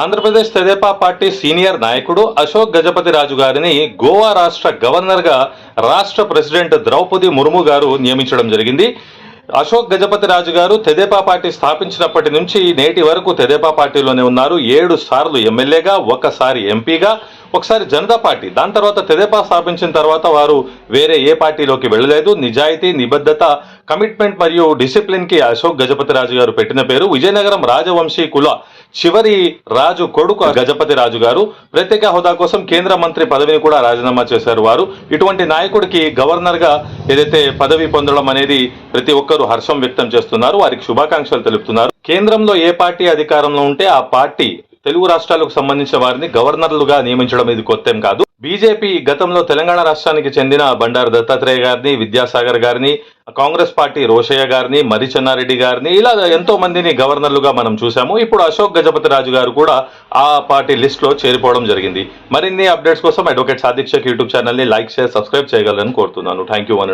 ఆంధ్రప్రదేశ్ తెదేపా party senior నాయకుడు అశోక్ గజపతి రాజు గారిని గోవా రాష్ట్ర గవర్నర్గా రాష్ట్ర ప్రెసిడెంట్ ద్రౌపది ముర్ము గారు నియమించడం జరిగింది. అశోక్ గజపతి రాజు గారు తెదేపా పార్టీ స్థాపించినప్పటి నుంచి నేటి వరకు తెదేపా పార్టీలోనే ఉన్నారు. ఏడు సార్లు ఎమ్మెల్యేగా ఒకసారి ఎంపీగా. ఒకసారి జనతా పార్టీ దాని తర్వాత తెదేపా స్థాపించిన తర్వాత వారు వేరే ఏ పార్టీలోకి వెళ్ళలేదు. నిజాయితీ నిబద్ధత కమిట్మెంట్ మరియు డిసిప్లిన్కి అశోక్ గజపతి రాజు గారు పెట్టిన పేరు. విజయనగరం రాజవంశీ కుల చివరి రాజు కొడుకు గజపతి రాజు గారు. ప్రత్యేక హోదా కోసం కేంద్ర మంత్రి పదవిని కూడా రాజీనామా చేశారు వారు. ఇటువంటి నాయకుడికి గవర్నర్గా ఏదైతే పదవి పొందడం అనేది ప్రతి ఒక్కరూ హర్షం వ్యక్తం చేస్తున్నారు. వారికి శుభాకాంక్షలు తెలుపుతున్నారు. కేంద్రంలో ఏ పార్టీ అధికారంలో ఉంటే ఆ పార్టీ తెలుగు రాష్ట్రాలకు సంబంధించిన వారిని గవర్నర్లుగా నియమించడం ఇది కొత్తేం కాదు. బీజేపీ గతంలో తెలంగాణ రాష్ట్రానికి చెందిన బండారు దత్తాత్రేయ గారిని విద్యాసాగర్ గారిని కాంగ్రెస్ పార్టీ రోషయ్య గారిని మరి చెన్నారెడ్డి గారిని ఇలా ఎంతో మందిని గవర్నర్లుగా మనం చూసాము ఇప్పుడు అశోక్ గజపతి రాజు గారు కూడా ఆ పార్టీ లిస్ట్లో చేరిపోవడం జరిగింది. మరిన్ని అప్డేట్స్ కోసం అడ్వకేట్ సాధిక్షక్ యూట్యూబ్ ఛానల్ని లైక్ షేర్ సబ్స్క్రైబ్ చేయగలరని కోరుతున్నాను. Thank you one